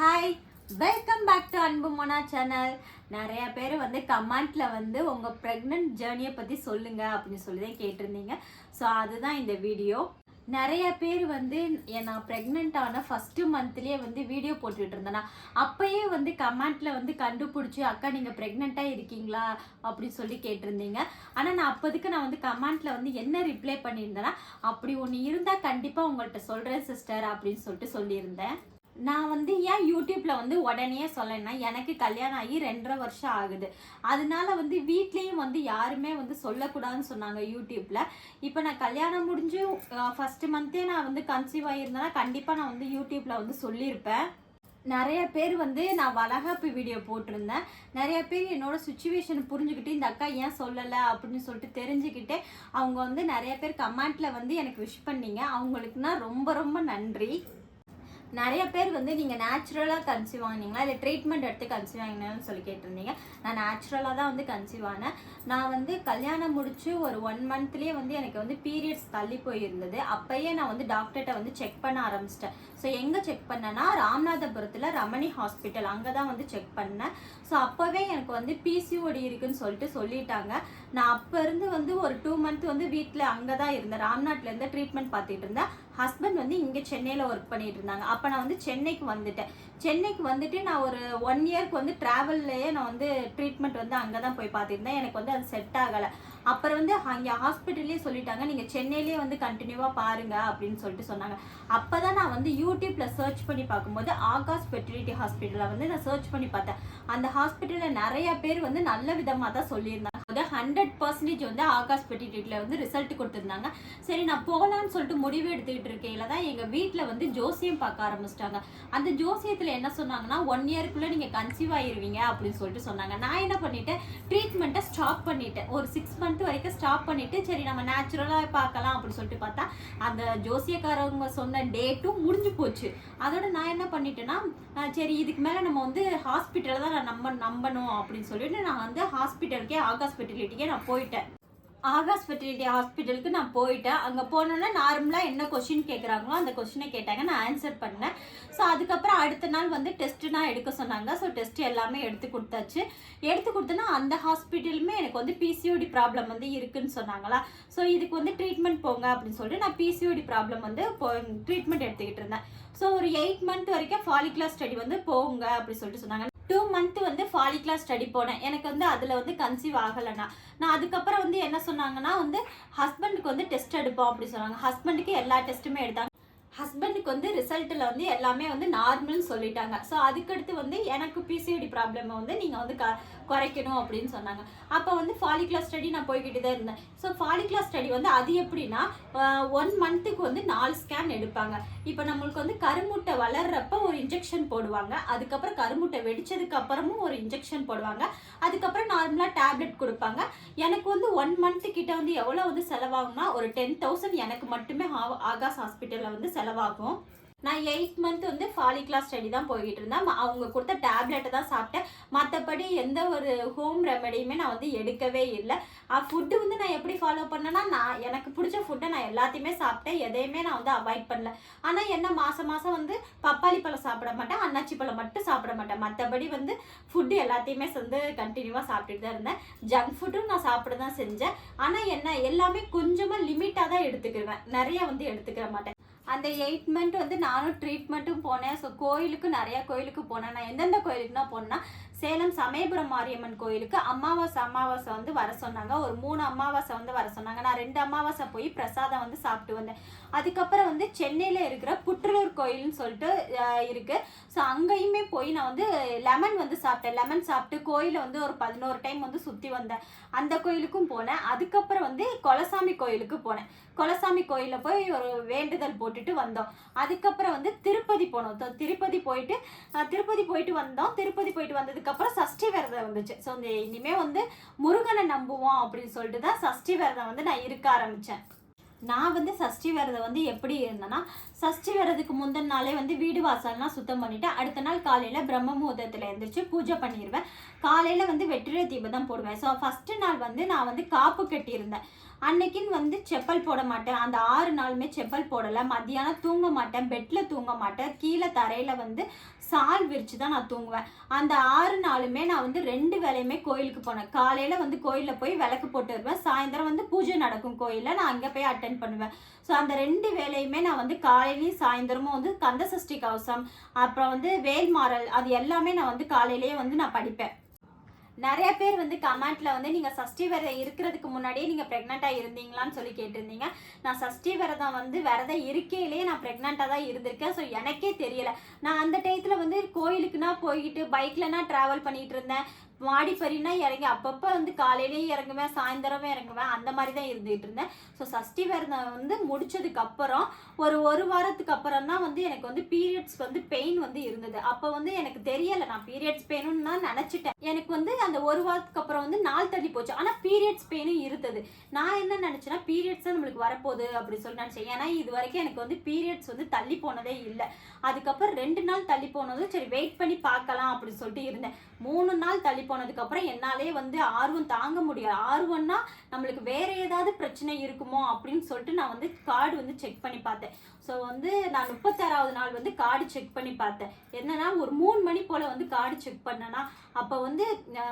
Hi welcome back to அன்பு Mona channel நிறைய பேர் வந்து கமெண்ட்ல வந்து உங்கள் ப்ரெக்னென்ட் ஜேர்னியை பற்றி சொல்லுங்க அப்படின்னு சொல்லி தான் கேட்டிருந்தீங்க. ஸோ அதுதான் இந்த வீடியோ நிறைய பேர் வந்து நான் ப்ரெக்னென்ட் ஆன ஃபஸ்ட்டு மந்த்லேயே வந்து வீடியோ போட்டுட்டு இருந்தேன்னா அப்போயே வந்து கமெண்ட்டில் வந்து கண்டுபிடிச்சி அக்கா நீங்கள் ப்ரெக்னெண்ட்டாக இருக்கீங்களா? அப்படின்னு சொல்லி கேட்டிருந்தீங்க. ஆனால் நான் அப்போதுக்கு நான் வந்து கமெண்ட்டில் வந்து என்ன ரிப்ளை பண்ணியிருந்தேன்னா அப்படி ஒன்று இருந்தால் கண்டிப்பாக உங்கள்கிட்ட சொல்கிறேன் சிஸ்டர் அப்படின்னு சொல்லிட்டு சொல்லியிருந்தேன். நான் வந்து ஏன் யூடியூப்பில் வந்து உடனே சொல்லேன்னா எனக்கு கல்யாணம் ஆகி ரெண்டரை வருஷம் ஆகுது. அதனால வந்து வீட்லேயும் வந்து யாருமே வந்து சொல்லக்கூடாதுன்னு சொன்னாங்க யூடியூப்பில் இப்போ நான் கல்யாணம் முடிஞ்சு ஃபஸ்ட்டு மந்த்தே நான் வந்து கன்சீவ் ஆகியிருந்தேன்னா கண்டிப்பாக நான் வந்து யூடியூப்பில் வந்து சொல்லியிருப்பேன். நிறைய பேர் வந்து நான் வளகாப்பு வீடியோ போட்டிருந்தேன். நிறைய பேர் என்னோட சுச்சுவேஷன் புரிஞ்சுக்கிட்டு இந்த அக்கா ஏன் சொல்லலை? அப்படின்னு சொல்லிட்டு தெரிஞ்சுக்கிட்டு அவங்க வந்து நிறைய பேர் கமெண்ட்டில் வந்து எனக்கு விஷ் பண்ணீங்க. அவங்களுக்குனா ரொம்ப ரொம்ப நன்றி. நிறைய பேர் வந்து நீங்கள் நேச்சுரலாக கன்சீவ் ஆனீங்களா இல்லை ட்ரீட்மெண்ட் எடுத்து கன்சீவ் ஆகினீங்கன்னு சொல்லி கேட்டிருந்தீங்க. நான் நேச்சுரலாக தான் வந்து கன்சீவ் ஆனேன் நான் வந்து கல்யாணம் முடிச்சு ஒரு ஒன் மந்த்லேயே வந்து எனக்கு வந்து பீரியட்ஸ் தள்ளி போயிருந்தது. அப்பயே நான் வந்து டாக்டர்கிட்ட வந்து செக் பண்ண ஆரம்பிச்சிட்டேன். ஸோ எங்கே செக் பண்ணேன்னா ராமநாதபுரத்தில் ரமணி ஹாஸ்பிட்டல் அங்கே தான் வந்து செக் பண்ணேன். ஸோ அப்போவே எனக்கு வந்து பிசிஓடி இருக்குன்னு சொல்லிட்டு சொல்லிட்டாங்க. நான் அப்போ இருந்து வந்து ஒரு டூ மந்த் வந்து வீட்டில் அங்கே தான் இருந்தேன். ராம்நாட்டிலேருந்து ட்ரீட்மெண்ட் பார்த்துட்டு இருந்தேன். ஹஸ்பண்ட் வந்து இங்கே சென்னையில் ஒர்க் பண்ணிட்டு இருந்தாங்க. அப்போ நான் வந்து சென்னைக்கு வந்துட்டேன். சென்னைக்கு வந்துட்டு நான் ஒரு ஒன் இயர்க்கு வந்து ட்ராவல்லையே நான் வந்து ட்ரீட்மெண்ட் வந்து அங்கே தான் போய் பார்த்துருந்தேன். எனக்கு வந்து அது செட் ஆகலை. அப்புறம் வந்து அங்கே ஹாஸ்பிட்டல்லே சொல்லிட்டாங்க நீங்கள் சென்னையிலே வந்து கண்டினியூவாக பாருங்க அப்படின்னு சொல்லிட்டு சொன்னாங்க. அப்போ தான் நான் வந்து யூடியூப்பில் சர்ச் பண்ணி பார்க்கும்போது ஆகாஷ் ஃபெர்டிலிட்டி ஹாஸ்பிட்டலில் வந்து நான் சர்ச் பண்ணி பார்த்தேன். அந்த ஹாஸ்பிட்டலில் நிறைய பேர் வந்து நல்ல விதமாக தான் சொல்லியிருந்தாங்க. வந்து ஹண்ட்ரட் பர்சன்டேஜ் வந்து ஆகாஷ் ஃபெர்டிலிட்டியில் வந்து ரிசல்ட் கொடுத்துருந்தாங்க. சரி நான் போகலான்னு சொல்லிட்டு முடிவு எடுத்துக்கிட்டு இருக்கையில தான் எங்கள் வீட்டில் வந்து ஜோசியம் பார்க்க ஆரம்பிச்சிட்டாங்க. அந்த ஜோசியத்தில் என்ன சொன்னாங்கன்னா ஒன் இயர்க்குள்ளே நீங்கள் கன்சீவ் ஆயிருவீங்க அப்படின்னு சொல்லிட்டு சொன்னாங்க. நான் என்ன பண்ணிட்டேன் ட்ரீட்மெண்ட்டை ஸ்டாப் பண்ணிட்டேன். ஒரு சிக்ஸ் மந்த் வரைக்கும் ஸ்டாப் பண்ணிட்டு சரி நம்ம நேச்சுரலாக பார்க்கலாம் அப்படின்னு சொல்லிட்டு பார்த்தா அந்த ஜோசியக்காரவங்க சொன்ன டேட்டும் முடிஞ்சு போச்சு. அதோட நான் என்ன பண்ணிட்டேன்னா சரி இதுக்கு மேலே நம்ம வந்து ஹாஸ்பிட்டலில் தான் நான் நம்ப நம்பணும் அப்படின்னு சொல்லிட்டு நான் வந்து ஹாஸ்பிட்டலுக்கே ஆகாஷ் ஹாஸ்பிட்டலிட்டியே நான் போயிட்டேன். ஆகாஷ் ஃபெர்டிலிட்டி ஹாஸ்பிட்டலுக்கு நான் போயிட்டேன். அங்கே போனோன்னா நார்மலாக என்ன கொஷின் கேட்குறாங்களோ அந்த கொஷினை கேட்டாங்க. நான் ஆன்சர் பண்ணேன். ஸோ அதுக்கப்புறம் அடுத்த நாள் வந்து டெஸ்ட்டுனா எடுக்க சொன்னாங்க. ஸோ டெஸ்ட் எல்லாமே எடுத்து கொடுத்தாச்சு. எடுத்து கொடுத்தனா அந்த ஹாஸ்பிட்டலுமே எனக்கு வந்து பிசிஓடி ப்ராப்ளம் வந்து இருக்குன்னு சொன்னாங்களா? ஸோ இதுக்கு வந்து ட்ரீட்மெண்ட் போங்க அப்படின்னு சொல்லிட்டு நான் பிசிஓடி ப்ராப்ளம் வந்து ட்ரீட்மெண்ட் எடுத்துக்கிட்டு இருந்தேன். ஸோ ஒரு எயிட் மந்த் வரைக்கும் ஃபாலிகுலர் ஸ்டடி வந்து போங்க அப்படின்னு சொல்லிட்டு சொன்னாங்க. டூ மந்த் வந்து ஃபாலிகுலர் ஸ்டடி போனேன். எனக்கு வந்து அதில் வந்து கன்சீவ் ஆகலைண்ணா. நான் அதுக்கப்புறம் வந்து என்ன சொன்னாங்கன்னா வந்து ஹஸ்பண்டுக்கு வந்து டெஸ்ட் எடுப்போம் அப்படி சொன்னாங்க. ஹஸ்பண்டுக்கு எல்லா டெஸ்ட்டுமே எடுத்தாங்க. ஹஸ்பண்டுக்கு வந்து ரிசல்ட்டில் வந்து எல்லாமே வந்து நார்மல்னு சொல்லிட்டாங்க. ஸோ அதுக்கடுத்து வந்து எனக்கு பிசிஓடி ப்ராப்ளமை வந்து நீங்கள் வந்து க குறைக்கணும் அப்படின்னு சொன்னாங்க. அப்போ வந்து ஃபாலிகுலர் ஸ்டடி நான் போய்கிட்டு தான் இருந்தேன். ஸோ ஃபாலிகுலர் ஸ்டடி வந்து அது எப்படின்னா ஒன் மந்த்துக்கு வந்து நாலு ஸ்கேன் எடுப்பாங்க. இப்போ நம்மளுக்கு வந்து கருமுட்டை வளர்றப்ப ஒரு இன்ஜெக்ஷன் போடுவாங்க. அதுக்கப்புறம் கருமுட்டை வெடிச்சதுக்கு அப்புறமும் ஒரு இன்ஜெக்ஷன் போடுவாங்க. அதுக்கப்புறம் நார்மலாக டேப்லெட் கொடுப்பாங்க. எனக்கு வந்து ஒன் மந்த்து கிட்ட வந்து எவ்வளோ வந்து செலவாகும்னா ஒரு டென் தௌசண்ட் எனக்கு மட்டுமே ஆ- ஆகாஷ் ஹாஸ்பிட்டலில் வந்து செலவாகும். நான் எயிட் மந்த் வந்து ஃபாலிக்லா ஸ்டடி தான் போய்கிட்டு இருந்தேன். அவங்க கொடுத்த டேப்லெட்டை தான் சாப்பிட்டேன். மற்றபடி எந்த ஒரு ஹோம் ரெமெடியுமே நான் வந்து எடுக்கவே இல்லை. ஃபுட்டு வந்து நான் எப்படி ஃபாலோ பண்ணேன்னா நான் எனக்கு பிடிச்ச ஃபுட்டை நான் எல்லாத்தையுமே சாப்பிட்டேன். எதையுமே நான் வந்து அவாய்ட் பண்ணல. ஆனால் என்ன மாதம் மாதம் வந்து பப்பாளி பழம் சாப்பிட மாட்டேன். அன்னாச்சி பழம் மட்டும் சாப்பிட மாட்டேன். மற்றபடி வந்து ஃபுட்டு எல்லாத்தையுமே வந்து கண்டினியூவாக சாப்பிட்டுட்டு தான் இருந்தேன். ஜங்க் ஃபுட்டும் நான் சாப்பிட தான் செஞ்சேன். ஆனால் என்ன எல்லாமே கொஞ்சமாக லிமிட்டாக தான் எடுத்துக்கிடுவேன் நிறைய வந்து எடுத்துக்கிற மாட்டேன். அந்த எயிட் மந்த் வந்து நானும் ட்ரீட்மெண்ட்டும் போனேன். ஸோ கோயிலுக்கு நிறைய கோயிலுக்கு போனேன். நான் எந்தெந்த கோயிலுக்குனா போனேன்னா சேலம் சமயபுரம் மாரியம்மன் கோயிலுக்கு அமாவாசை அமாவாசை வந்து வர சொன்னாங்க. ஒரு மூணு அமாவாசை வந்து வர சொன்னாங்க. நான் ரெண்டு அமாவாசை போய் பிரசாதம் வந்து சாப்பிட்டு வந்தேன். அதுக்கப்புறம் வந்து சென்னையில் இருக்கிற புற்றலூர் கோயில்னு சொல்லிட்டு இருக்குது ஸோ அங்கேயுமே போய் நான் வந்து லெமன் வந்து சாப்பிட்டேன். லெமன் சாப்பிட்டு கோயிலை வந்து ஒரு பதினோரு டைம் வந்து சுற்றி வந்தேன். அந்த கோயிலுக்கும் போனேன். அதுக்கப்புறம் வந்து கொலசாமி கோயிலுக்கு போனேன். கொலசாமி கோயிலில் போய் ஒரு வேண்டுதல் போட்டு போட்டுட்டு வந்தோம். அதுக்கப்புறம் வந்து திருப்பதி போனோம். திருப்பதி போயிட்டு திருப்பதி போயிட்டு வந்தோம். திருப்பதி போயிட்டு வந்ததுக்கப்புறம் சஷ்டி விரதம் வந்துச்சு. ஸோ இந்த இனிமேல் வந்து முருகனை நம்புவோம் அப்படின்னு சொல்லிட்டு தான் சஷ்டி விரதம் வந்து நான் இருக்க ஆரம்பித்தேன் நான் வந்து சஷ்டி விரதம் வந்து எப்படி இருந்தேன்னா சஷ்டி விரதத்துக்கு முந்தின நாளே வந்து வீடு வாசல்லாம் சுத்தம் பண்ணிவிட்டு அடுத்த நாள் காலையில் பிரம்ம முகூர்த்தத்தில் எழுந்திரிச்சு பூஜை பண்ணிடுவேன் காலையில் வந்து வெற்றிலை தீபம் தான் போடுவேன். ஸோ ஃபஸ்ட்டு நாள் வந்து நான் வந்து காப்பு கட்டியிருந்தேன். அன்னைக்குன்னு வந்து செப்பல் போட மாட்டேன். அந்த ஆறு நாளுமே செப்பல் போடலை. மத்தியானம் தூங்க மாட்டேன். பெட்டில் தூங்க மாட்டேன். கீழே தரையில் வந்து சால் விரித்து தான் நான் தூங்குவேன். அந்த ஆறு நாளுமே நான் வந்து ரெண்டு வேலையுமே கோயிலுக்கு போனேன். காலையில் வந்து கோயிலில் போய் விளக்கு போட்டு வருவேன். சாயந்தரம் வந்து பூஜை நடக்கும் கோயிலில் நான் அங்கே போய் அட்டன் பண்ணுவேன். ஸோ அந்த ரெண்டு வேலையுமே நான் வந்து காலையிலையும் சாயந்தரமும் வந்து கந்த சஷ்டி கவசம் அப்புறம் வந்து வேல்மாறல் அது எல்லாமே நான் வந்து காலையிலேயே வந்து நான் படிப்பேன். நிறைய பேர் வந்து கமெண்ட்ல வந்து நீங்க சஷ்டி விரதம் இருக்கிறதுக்கு முன்னாடியே நீங்க பிரெக்னெண்டா இருந்தீங்களான்னு சொல்லி கேட்டிருந்தீங்க. நான் சஷ்டி விரதம் வந்து விரதம் இருக்கையிலேயே நான் பிரெக்னெண்டா தான் இருந்திருக்கேன். ஸோ எனக்கே தெரியல. நான் அந்த டயத்துல வந்து கோயிலுக்குனா போய்கிட்டு பைக்லனா டிராவல் பண்ணிட்டு இருந்தேன். மாடிப்பறினா இறங்கி அப்பப்போ வந்து காலையிலேயும் இறங்குவேன் சாயந்தரமே இறங்குவேன் அந்த மாதிரி தான் இருந்துகிட்டு இருந்தேன். ஸோ சஷ்டி விரதம் வந்து முடிச்சதுக்கு அப்புறம் ஒரு ஒரு வாரத்துக்கு அப்புறம் தான் வந்து எனக்கு வந்து பீரியட்ஸ் வந்து பெயின் வந்து இருந்தது. அப்போ வந்து எனக்கு தெரியலை நான் பீரியட்ஸ் பெயினும் தான் நினச்சிட்டேன். எனக்கு வந்து அந்த ஒரு வாரத்துக்கு அப்புறம் வந்து நாள் தள்ளி போச்சு. ஆனால் பீரியட்ஸ் பெயினும் இருந்தது. நான் என்ன நினச்சேன்னா பீரியட்ஸ் தான் நம்மளுக்கு வரப்போகுது அப்படி சொல்லி நினச்சேன். ஏன்னா இது வரைக்கும் எனக்கு வந்து பீரியட்ஸ் வந்து தள்ளி போனதே இல்லை. அதுக்கப்புறம் ரெண்டு நாள் தள்ளி போனதும் சரி வெயிட் பண்ணி பார்க்கலாம் அப்படி சொல்லிட்டு இருந்தேன். மூணு நாள் தள்ளி போனதுக்கு அப்புறம் என்னாலே வந்து ஆர்வம் தாங்க முடியாது ஆர்வம்னா நம்மளுக்கு வேற ஏதாவது பிரச்சனை இருக்குமோ அப்படின்னு சொல்லிட்டு நான் வந்து கார்டு வந்து செக் பண்ணி பார்த்தேன். ஸோ வந்து நான் முப்பத்தாறாவது நாள் வந்து கார்டு செக் பண்ணி பார்த்தேன். என்னன்னா ஒரு மூணு மணி போல வந்து கார்டு செக் பண்ணனா அப்போ வந்து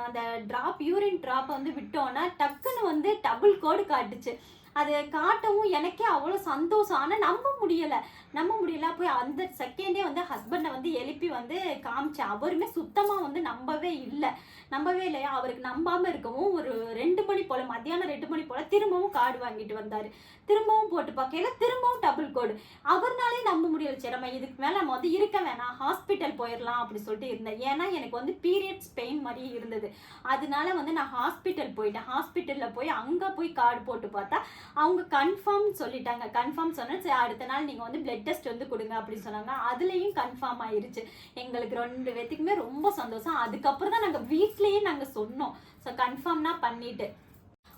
அந்த ட்ராப் யூரின் ட்ராப்பை வந்து விட்டோன்னா டக்குன்னு வந்து டபுள் கோடு காட்டுச்சு. அது காட்டவும் எனக்கே அவ்வளோ சந்தோஷம். ஆனால் நம்ப முடியலை. நம்ப முடியல. போய் அந்த செகண்டே வந்து ஹஸ்பண்டை வந்து எழுப்பி வந்து காமிச்சேன் அவருமே சுத்தமாக வந்து நம்பவே இல்லை. நம்பவே இல்லையா அவருக்கு நம்பாமல் இருக்கவும் ஒரு ரெண்டு மணி போல் மத்தியானம் ரெண்டு மணி போல் திரும்பவும் கார்டு வாங்கிட்டு வந்தார். திரும்பவும் போட்டு பார்க்கையில திரும்பவும் டபுள் கோடு அவர்னாலே நம்ப முடியல. சரி நம்ம இதுக்கு மேலே நம்ம வந்து இருக்க வேணாம். ஹாஸ்பிட்டல் போயிடலாம் அப்படி சொல்லிட்டு இருந்தேன். ஏன்னா எனக்கு வந்து பீரியட்ஸ் பெயின் மாதிரி இருந்தது. அதனால வந்து நான் ஹாஸ்பிட்டல் போயிட்டேன். ஹாஸ்பிட்டலில் போய் அங்கே போய் கார்டு போட்டு பார்த்தா அவங்க கன்ஃபார்ம் சொல்லிட்டாங்க. கன்ஃபார்ம் சொன்னேன். சரி அடுத்த நாள் நீங்கள் வந்து பிளட் டெஸ்ட் வந்து கொடுங்க அப்படின்னு சொன்னாங்க. அதுலேயும் கன்ஃபார்ம் ஆயிருச்சு. எங்களுக்கு ரெண்டு பேத்துக்குமே ரொம்ப சந்தோஷம். அதுக்கப்புறம் தான் நாங்கள் வீட்லேயே நாங்கள் சொன்னோம். ஸோ கன்ஃபார்ம்னா பண்ணிட்டு.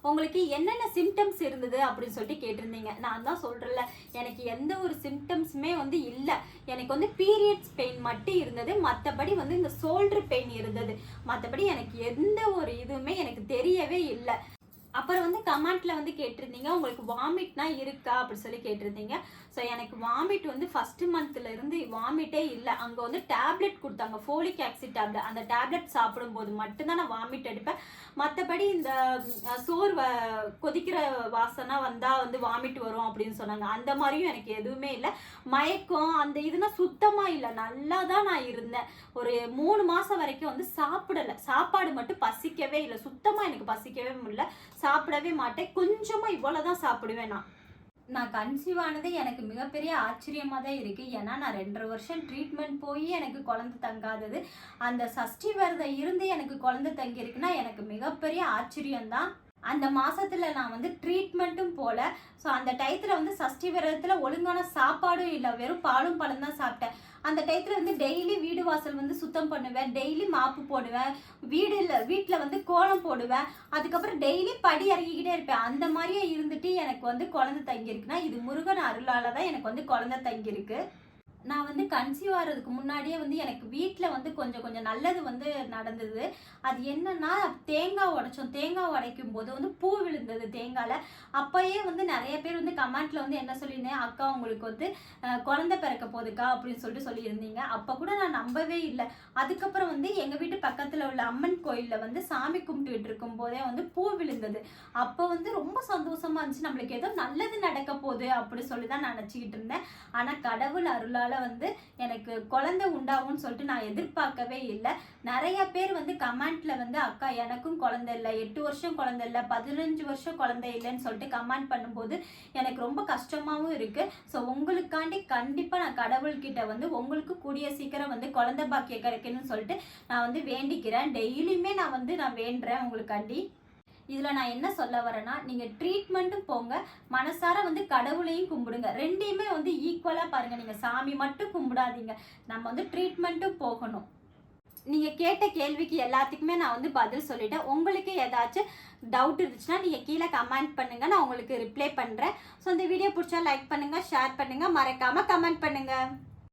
உங்களுக்கு என்னென்ன சிம்டம்ஸ் இருந்தது அப்படின்னு சொல்லிட்டு கேட்டிருந்தீங்க. நான் தான் சொல்கிறேன்ல எனக்கு எந்த ஒரு சிம்டம்ஸுமே வந்து இல்லை. எனக்கு வந்து பீரியட்ஸ் பெயின் மட்டும் இருந்தது. மற்றபடி வந்து இந்த ஷோல்டர் பெயின் இருந்தது. மற்றபடி எனக்கு எந்த ஒரு இதுவுமே எனக்கு தெரியவே இல்லை. அப்புறம் வந்து கமெண்ட்ல வந்து கேட்டிருந்தீங்க உங்களுக்கு வாமிட்னா இருக்கா அப்படி சொல்லி கேட்டிருந்தீங்க. ஸோ எனக்கு வாமிட் வந்து ஃபர்ஸ்ட் மந்த்ல இருந்து வாமிட்டே இல்லை. அங்கே வந்து டேப்லெட் கொடுத்தாங்க ஃபோலிக் ஆக்சிட் டேப்லெட் அந்த டேப்லெட் சாப்பிடும்போது மட்டும்தான் நான் வாமிட் எடுப்பேன். மற்றபடி இந்த சோர் சோறு வ கொதிக்கிற வாசனை வந்தால் வந்து வாமிட் வரும் அப்படின்னு சொன்னாங்க. அந்த மாதிரியும் எனக்கு எதுவுமே இல்லை. மயக்கம் அந்த இதுனா சுத்தமாக இல்லை. நல்லா தான் நான் இருந்தேன். ஒரு மூணு மாதம் வரைக்கும் வந்து சாப்பிடலை. சாப்பாடு மட்டும் பசிக்கவே இல்லை. சுத்தமாக எனக்கு பசிக்கவே முடியல. சாப்பிடவே மாட்டேன். கொஞ்சமாக இவ்வளோ தான் சாப்பிடுவேன் நான். நான் கன்சீவ் ஆனது எனக்கு மிகப்பெரிய ஆச்சரியமாக தான் இருக்குது ஏன்னா நான் ரெண்டரை வருஷம் ட்ரீட்மெண்ட் போய் எனக்கு குழந்தை தங்காதது. அந்த சஷ்டி விரதம் இருந்து எனக்கு குழந்தை தங்கியிருக்குன்னா எனக்கு மிகப்பெரிய ஆச்சரியம்தான். அந்த மாதத்தில் நான் வந்து ட்ரீட்மெண்ட்டும் போல. ஸோ அந்த டயத்தில் வந்து சஷ்டி விரதத்தில் ஒழுங்கான சாப்பாடும் இல்லை. வெறும் பாலும் பழம் தான் சாப்பிட்டேன். அந்த டயத்தில் வந்து டெய்லி வீடு வாசல் வந்து சுத்தம் பண்ணுவேன். டெய்லி மாப்பு போடுவேன். வீடு இல்லை வீட்டில் வந்து கோலம் போடுவேன். அதுக்கப்புறம் டெய்லி படி இறங்கிக்கிட்டே இருப்பேன். அந்த மாதிரியே இருந்துட்டு எனக்கு வந்து குழந்தை தங்கியிருக்குன்னா இது முருகன் அருளால் தான் எனக்கு வந்து குழந்தை தங்கியிருக்கு. நான் வந்து கன்சீவ் ஆகிறதுக்கு முன்னாடியே வந்து எனக்கு வீட்டில் வந்து கொஞ்சம் கொஞ்சம் நல்லது வந்து நடந்தது. அது என்னன்னா தேங்காய் உடைச்சோம். தேங்காய் உடைக்கும் போது வந்து பூ விழுந்தது தேங்காயில். அப்போயே வந்து நிறைய பேர் வந்து கமெண்ட்ல வந்து என்ன சொல்லியிருந்தேன்? அக்கா உங்களுக்கு வந்து குழந்த பிறக்க போதுக்கா அப்படின்னு சொல்லிட்டு சொல்லியிருந்தீங்க. அப்போ கூட நான் நம்பவே இல்லை. அதுக்கப்புறம் வந்து எங்கள் வீட்டு பக்கத்தில் உள்ள அம்மன் கோயிலில் வந்து சாமி கும்பிட்டுட்டு இருக்கும் போதே வந்து பூ விழுந்தது. அப்போ வந்து ரொம்ப சந்தோஷமா இருந்துச்சு. நம்மளுக்கு ஏதோ நல்லது நடக்க போகுது அப்படின்னு சொல்லி தான் நினச்சிக்கிட்டு இருந்தேன். ஆனால் கடவுள் அருளால் வந்து எனக்கு குழந்தை உண்டாகும்னு சொல்லிட்டு நான் எதிர்பார்க்கவே இல்லை. நிறைய பேர் வந்து கமெண்ட்டில் வந்து அக்கா எனக்கும் குழந்தை இல்லை. எட்டு வருஷம் குழந்தை இல்லை. பதினஞ்சு வருஷம் குழந்தை இல்லைன்னு சொல்லிட்டு கமெண்ட் பண்ணும்போது எனக்கு ரொம்ப கஷ்டமாகவும் இருக்குது ஸோ உங்களுக்காண்டி கண்டிப்பாக நான் கடவுள்கிட்ட வந்து உங்களுக்கு கூடிய சீக்கிரம் வந்து குழந்தை பாக்கியம் கிடைக்கணும்னு சொல்லிட்டு நான் வந்து வேண்டிக்கிறேன். டெய்லியுமே நான் வந்து நான் வேண்டுறேன் உங்களுக்காண்டி. இதில் நான் என்ன சொல்ல வரேன்னா நீங்கள் ட்ரீட்மெண்ட்டும் போங்க. மனசார வந்து கடவுளையும் கும்பிடுங்க. ரெண்டையுமே வந்து ஈக்குவலாக பாருங்கள் நீங்கள் சாமி மட்டும் கும்பிடாதீங்க. நம்ம வந்து ட்ரீட்மெண்ட்டும் போகணும். நீங்கள் கேட்ட கேள்விக்கு எல்லாத்துக்குமே நான் வந்து பதில் சொல்லிட்டேன். உங்களுக்கு ஏதாச்சும் டவுட் இருந்துச்சுன்னா நீங்கள் கீழே கமெண்ட் பண்ணுங்கள் நான் உங்களுக்கு ரிப்ளை பண்ணுறேன் ஸோ இந்த வீடியோ பிடிச்சா லைக் பண்ணுங்கள் ஷேர் பண்ணுங்கள் மறக்காமல் கமெண்ட் பண்ணுங்கள்